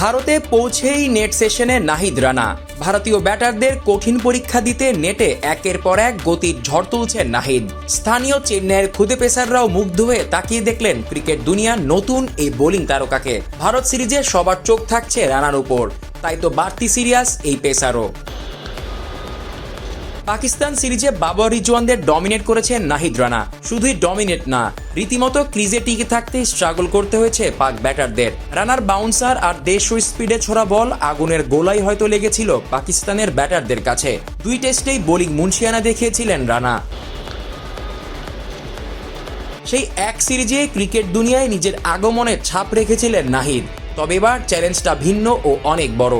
ভারতে পৌঁছেই নেট সেশনে নাহিদ রানা। ভারতীয় ব্যাটারদের কঠিন পরীক্ষা দিতে নেটে একের পর এক গতির ঝড় তুলছেন নাহিদ। স্থানীয় চেন্নাইয়ের খুদে পেসাররাও মুগ্ধ হয়ে তাকিয়ে দেখলেন ক্রিকেট দুনিয়ার নতুন এই বোলিং তারকাকে। ভারত সিরিজে সবার চোখ থাকছে রানার উপর। তাই তো বাড়তি সিরিয়াস এই পেসারও। পাকিস্তান সিরিজে বাবর রিজওয়ানদের ডমিনেট করেছেন নাহিদ রানা। শুধুই ডমিনেট না, রীতিমতো ক্রিজে টিকে থাকতে স্ট্রাগল করতে হয়েছে পাক ব্যাটারদের। রানার বাউন্সার আর দেড়শো স্পিডে ছোড়া বল আগুনের গোলাই হয়তো লেগেছিল পাকিস্তানের ব্যাটারদের কাছে। দুই টেস্টেই বোলিং মুন্সিয়ানা দেখিয়েছিলেন রানা। সেই এক সিরিজে ক্রিকেট দুনিয়ায় নিজের আগমনের ছাপ রেখেছিলেন নাহিদ। তবে এবার চ্যালেঞ্জটা ভিন্ন ও অনেক বড়।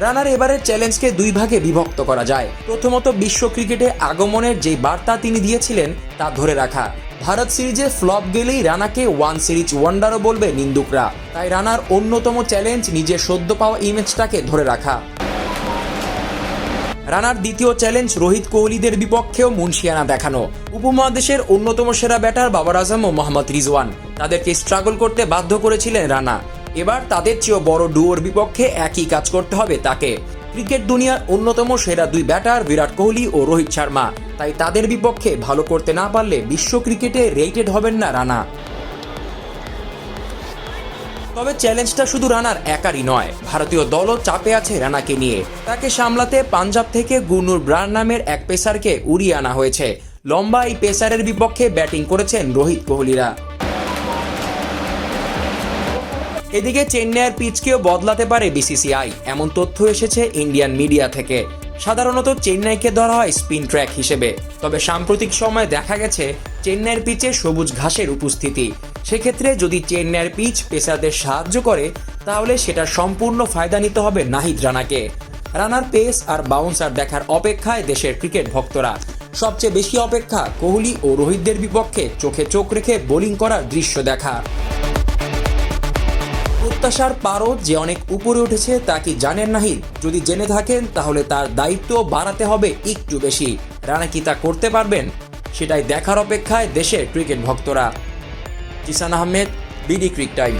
রানার এবারের চ্যালেঞ্জকে দুই ভাগে বিভক্ত করা যায়। প্রথমত বিশ্ব ক্রিকেটে আগমনের যে বার্তা তিনি দিয়েছিলেন, তা ধরে রাখা। ভারত সিরিজে ফ্লপ গেলেই রানাকে ওয়ান সিরিজ ওয়ান্ডারও বলবে নিন্দুকরা। তাই রানার অন্যতম চ্যালেঞ্জ নিজের সদ্য পাওয়া ইমেজটাকে ধরে রাখা। রানার দ্বিতীয় চ্যালেঞ্জ রোহিত কোহলিদের বিপক্ষেও মুন্সিয়ানা দেখানো। উপমহাদেশের অন্যতম সেরা ব্যাটার বাবার আজম ও মোহাম্মদ রিজওয়ান। তাদেরকে স্ট্রাগল করতে বাধ্য করেছিলেন রানা। এবার তাদের চেয়েও বড় ডুয়োর বিপক্ষে একই কাজ করতে হবে তাকে। ক্রিকেট দুনিয়ার অন্যতম সেরা দুই ব্যাটার বিরাট কোহলি ও রোহিত শর্মা। তাই তাদের বিপক্ষে ভালো করতে না পারলে বিশ্ব ক্রিকেটে রেটেড হবেন না রানা। তবে চ্যালেঞ্জটা শুধু রানার একারই নয়, ভারতীয় দলও চাপে আছে রানাকে নিয়ে। তাকে সামলাতে পাঞ্জাব থেকে গুনুর ব্রার নামের এক পেসারকে উড়িয়ে আনা হয়েছে। লম্বা এই পেসারের বিপক্ষে ব্যাটিং করেছেন রোহিত কোহলিরা। এদিকে চেন্নাইয়ের পিচকেও বদলাতে পারে বিসিসিআই। এমন তথ্য এসেছে ইন্ডিয়ান মিডিয়া থেকে। সাধারণত চেন্নাইকে ধরা হয় স্পিন ট্র্যাক হিসেবে। তবে সাম্প্রতিক সময়ে দেখা গেছে, চেন্নাইয়ের পিচে সবুজ ঘাসের উপস্থিতি। সেক্ষেত্রে যদি চেন্নাইয়ের পিচ পেসারদের সাহায্য করে, তাহলে সেটা সম্পূর্ণ ফায়দা নিতে হবে নাহিদ রানাকে। রানার পেস আর বাউন্সার দেখার অপেক্ষায় দেশের ক্রিকেট ভক্তরা। সবচেয়ে বেশি অপেক্ষা কোহলি ও রোহিতদের বিপক্ষে চোখে চোখ রেখে বোলিং করার দৃশ্য দেখা। প্রত্যাশার পারদ যে অনেক উপরে উঠেছে তা কি জানেন নাহি যদি জেনে থাকেন, তাহলে তার দায়িত্ব বাড়াতে হবে একটু বেশি। রানা কি তা করতে পারবেন? সেটাই দেখার অপেক্ষায় দেশের ক্রিকেট ভক্তরা। Kishan Ahmed, BD Crick Time.